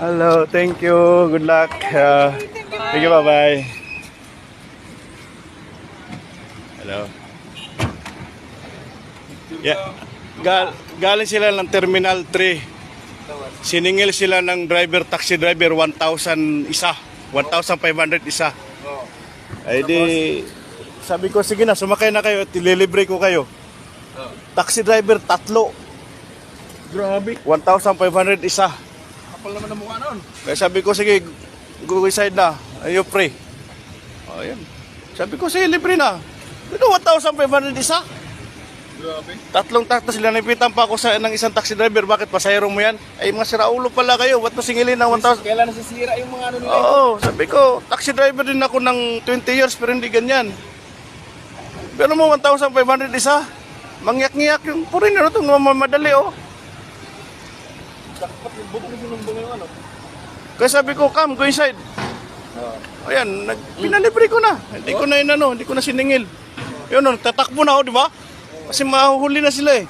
Hello, thank you. Good luck. Uh, thank you, bye-bye. Hello. Yeah. Gal galing sila ng Terminal 3. Siningil sila ng driver, taxi driver, 1,000 isa. 1,500 isa. Ay di, sabi ko, sige na, sumakay na kayo at ililibre ko kayo. Taxi driver, tatlo. Grabe. 1,500 isa. Kapal naman ang mukha noon. Kaya sabi ko, sige, go side na. Ayaw, pre. O, yan. Sabi ko, sige, libre na. Ito, 1,500 isa. Grabe. Tatlong takto sila. Napitan pa ako sa ng isang taxi driver. Bakit pasayro mo yan? Ay, mga siraulo pala kayo. Ba't mo singilin ng 1,000? Kailan nasisira yung mga ano nila? Oo, sabi ko, taxi driver din ako ng 20 years pero hindi ganyan. Pero mo 1,500 isa. Mangyak-ngiyak yung foreigner ito, mamadali oh. Dapat yung bukli sinumbong yung ano. Kaya sabi ko, come, go inside. Ayan, nag, pinalibre ko na. Hindi ko na inano, hindi ko na siningil. Yun, tatakbo na ako, di ba? Kasi mahuhuli na sila eh.